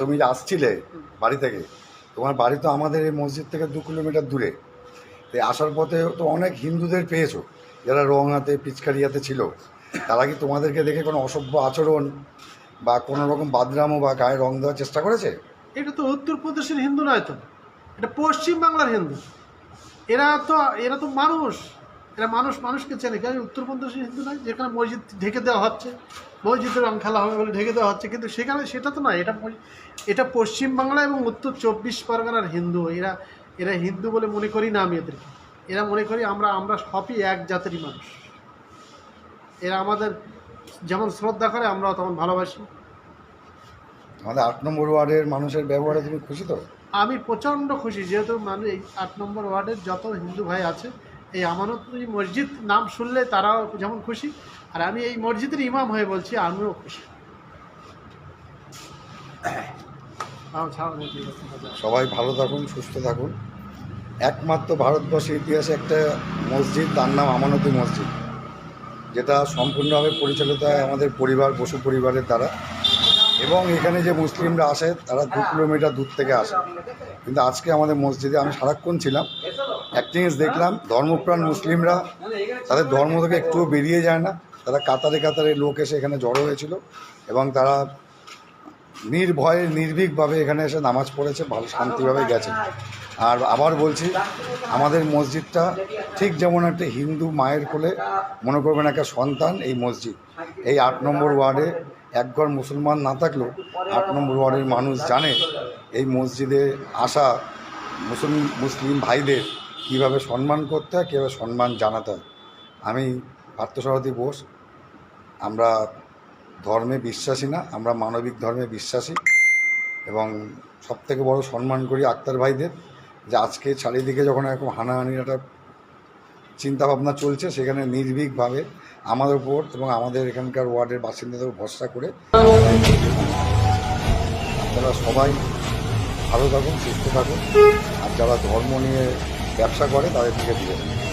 তুমি আসছিলে বাড়ি থেকে, তোমার বাড়ি তো আমাদের এই মসজিদ থেকে দু কিলোমিটার দূরে। তো আসার পথে তো অনেক হিন্দুদের পেয়েছ, যারা রঙাতে পিচকারিয়াতে ছিল। তারা কি তোমাদেরকে দেখে কোনো অসভ্য আচরণ বা কোনো রকম বাদরামো বা গায়ে রং দেওয়ার চেষ্টা করেছে? এটা তো উত্তরপ্রদেশের হিন্দু নয় তো, এটা পশ্চিম বাংলার হিন্দু। এরা তো এরা তো মানুষ। এরা মানুষ মানুষকে চেনে। কেন? উত্তরপ্রদেশের হিন্দু নয় যেখানে মসজিদ ঢেকে দেওয়া হচ্ছে। মসজিদের রং খেলা হবে বলে ঢেকে দেওয়া হচ্ছে। কিন্তু সেখানে সেটা তো নয় এটা এটা পশ্চিম বাংলা এবং উত্তর চব্বিশ পরগনার হিন্দু। এরা এরা হিন্দু বলে মনে করি না আমি এদেরকে। এরা মনে করি আমরা আমরা সবই এক জাতেরই মানুষ। এরা আমাদের যেমন শ্রদ্ধা করে আমরাও তেমন ভালোবাসি। আমাদের আট নম্বর ওয়ার্ডের মানুষের ব্যবহারে তুমি খুশি তো? আমি প্রচণ্ড খুশি যেহেতু মানে এই আট নম্বর ওয়ার্ডের যত হিন্দু ভাই আছে এই আমানত মসজিদ নাম শুনলে তারাও যেমন খুশি আর আমি এই মসজিদের ইমাম হয়ে বলছি আমিও খুশি। সবাই ভালো থাকুন সুস্থ থাকুন। একমাত্র ভারতবর্ষের ইতিহাসে একটা মসজিদ তার নাম আমানতী মসজিদ যেটা সম্পূর্ণভাবে পরিচালিত হয় আমাদের পরিবার বসু পরিবারের দ্বারা। এবং এখানে যে মুসলিমরা আসে তারা দু কিলোমিটার দূর থেকে আসে। কিন্তু আজকে আমাদের মসজিদে আমি সারাক্ষণ ছিলাম। একটা জিনিস দেখলাম, ধর্মপ্রাণ মুসলিমরা, তাদের ধর্ম থেকে একটুও বেরিয়ে যায় না। তারা কাতারে কাতারে লোক এসে এখানে জড়ো হয়েছিল এবং তারা নির্ভয়ে, নির্ভীকভাবে এখানে এসে নামাজ পড়েছে, ভালো শান্তিভাবে গেছে। আর আবার বলছি, আমাদের মসজিদটা ঠিক যেমন একটা হিন্দু মায়ের কোলে, মনে করবেন একটা সন্তান এই মসজিদ। এই আট নম্বর ওয়ার্ডে একঘর মুসলমান না থাকলেও আট নম্বর ওয়ার্ডের মানুষ জানে, এই মসজিদে আসা মুসলিম মুসলিম ভাইদের কীভাবে সম্মান করতে হয়, কীভাবে সম্মান জানাতে হয়। আমি পার্থসারথী বোস। আমরা ধর্মে বিশ্বাসী না, আমরা মানবিক ধর্মে বিশ্বাসী এবং সব থেকে বড় সম্মান করি আক্তার ভাইদের যে আজকে চারিদিকে যখন এরকম হানাহানির একটা চিন্তাভাবনা চলছে, সেখানে নির্ভীকভাবে আমাদের উপর এবং আমাদের এখানকার ওয়ার্ডের বাসিন্দাদের ভরসা করে আপনারা সবাই ভালো থাকুন, সুস্থ থাকুন। আর যারা ধর্ম নিয়ে ব্যবসা করে তাদের থেকে দিয়ে থাকুন